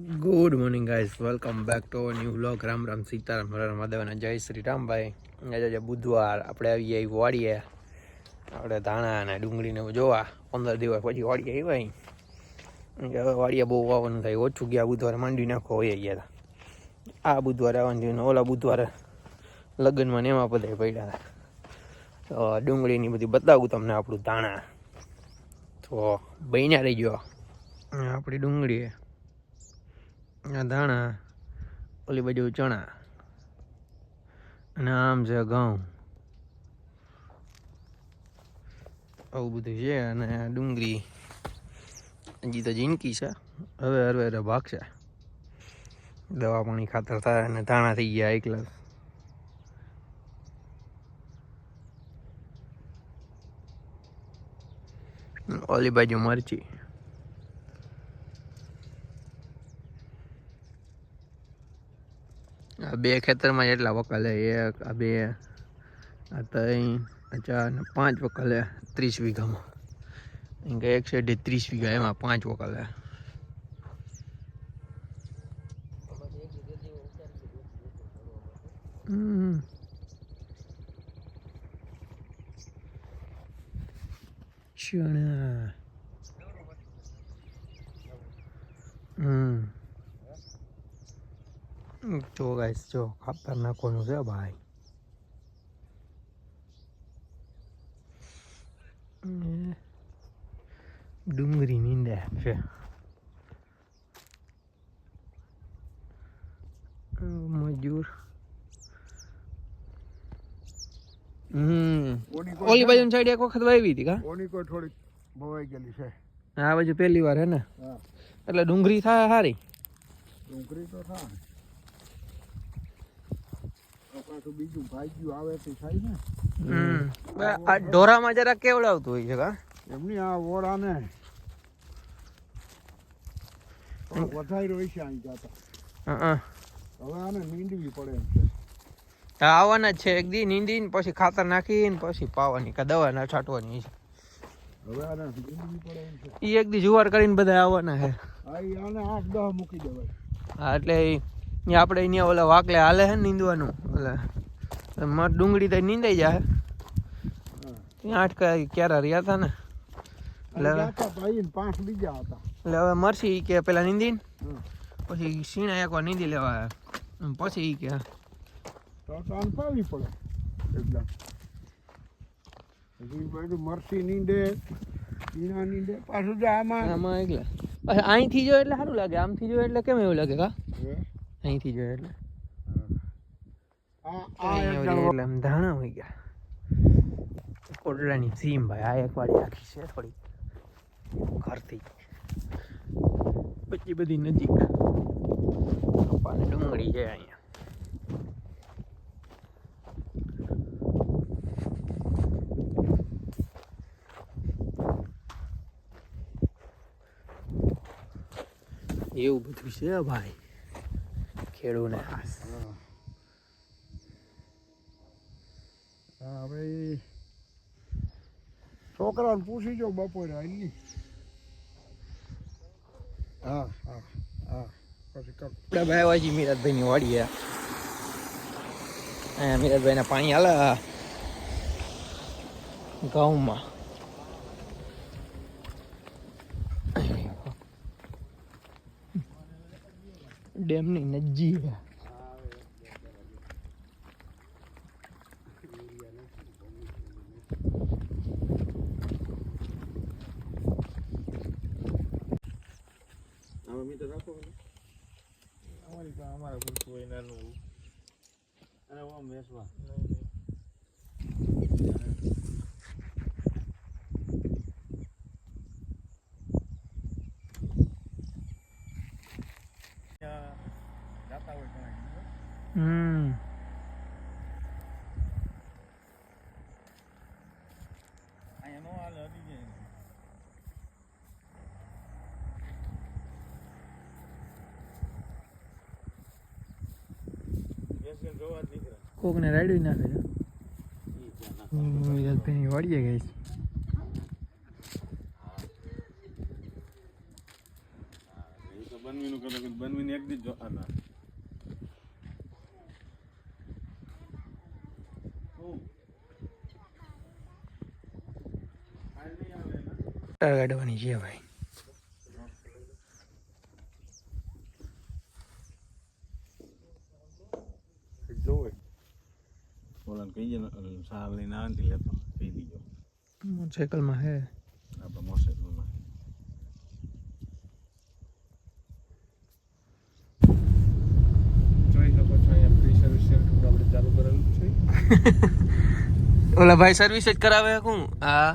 Good morning guys welcome back to new vlog Ram Ram Sitaram, હર મહાદેવ અને જય શ્રી રામભાઈ આજે બુધવાર. આપણે આવીએ વાડીએ. આપણે ધાણા અને ડુંગળીને જોવા. પંદર દિવસ પછી વાડીએ આવ્યા. હવે વાડીએ બહુ આવવાનું થાય, ઓછું ગયા બુધવારે માંડી નાખો હોય ગયા હતા આ બુધવારે આવવાનું થયું ઓલા બુધવારે લગ્નમાં ને એમાં બધા પડ્યા હતા. તો ડુંગળીની બધી બતાવું તમને આપણું ધાણા. તો બન્યા રહી ગયો આપણી ડુંગળી આ ધાણા, ઓલી બાજુ ચણા અને આમ છે ઘઉં. આવું બધું છે અને ડુંગળી. હજી તો જિંદગી છે. હવે હરવે હરવે ભાગશે. દવા પાણી ખાતર થાય અને ધાણા થઈ ગયા એકલા. ઓલી બાજુ મરચી. બે ખેતરમાં એટલા વકલે એક, આ બે, આ ત્રણ ચાર, ને પાંચ વકાલે ત્રીસ વીઘામાં. એક સાઈડે ત્રીસ વીઘા, એમાં પાંચ વકલે હમ. ચણા. હમ. જો ગાઈસ જો ખાતર નાખવાનું છે ભાઈ. ડુંગરી નીંદે છે. મજૂર. હમ. ઓલી બાજુ સાઈડ એક વખત વાવી હતી કા? ઓની કોઈ થોડીક ભવાઈ ગયેલી છે. આ બાજુ પહેલી વાર હે ને? એટલે ડુંગળી થાય સારી ડુંગરી તો થાય. પાછું બીજું ભાગ્યું આવે તે થાય ને. આ ઢોરામાં જરા કેવડાવતું હોય છે કા? એમની આ થોડોક વધારે હોય છે અહીં જતા. હવે આને નીંદવી પડે એમ છે. આવવાના જ છે. એક દી નીંદી પછી ખાતર નાખીને પછી પાવાની કા દવા ના છાંટવાની છે. હવે આને નીંદવી પડે એમ છે. એ એક દી જુવાર કરીને બધા આવવાના છે. આને આઠ દહ મૂકી દેવાય. હા એટલે ઈ આપણે અહીંયા ઓલા વાકલે હાલે છે નીંદવાનું? એટલે મર ડુંગળી તો નીંદાઈ જાય ત્યાં આઠ કા- ક્યારે રહ્યા હતા ને? એટલે હવે મરસી ઈ કે પેલા નીંદી પછી સીણા એકવાર નીંદી લેવા પછી ઈ કે મરસી નીંદે ઈના નીંદે પાછું આમાં. આમાં એટલે અહીંથી જો એટલે સારું લાગે. આમથી જો એટલે કેમ એવું લાગે કા? અહીંથી જોયા એટલે. એટલે આમ ધાણા હોય ગયા. કોટડાની સીમ ભાઈ આ એક વાળી આખી છે થોડી ઘરથી. પછી બધી નજીક. કપાને ડુંગળી છે અહીંયા. એવું બધું છે ભાઈ. ખેડૂને. હવે છોકરાને પૂછી જો બપોરે આલી હા હા હા પછી કપડા ભાઈ વાજી મિરાજભાઈની વાડી અહીંયા મિરાજભાઈને પાણી હાલે. ઘઉંમાં ડેમની નજીક. અમારી પાસે અમારા પૂરતું હોય નાનું. અને આમ વેચવા. ત્યાં જાતા હોય ઘણા. હમ. કોકને રાડવી નાખે છે. ઈ ત્યાં ના. મિરાજભાઈની વાડીએ ગઈ છે. તો બનવીનું પેલો બનવીને એક દી જો આના કાઢવાની છે ભાઈ જોવે ઓલાને કહીએ ને સાર લઈને આવે ને તે કાઢવાની કહી ભાઈ મોટરસાઇકલમાં હે. આપણે મોટરસાયકલમાં. જોઈ શકો છો અહીંયા ફ્રી સર્વિસ આપણે ચાલુ કરેલું છે. ઓલા ભાઈ સર્વિસ જ કરાવે હું હા.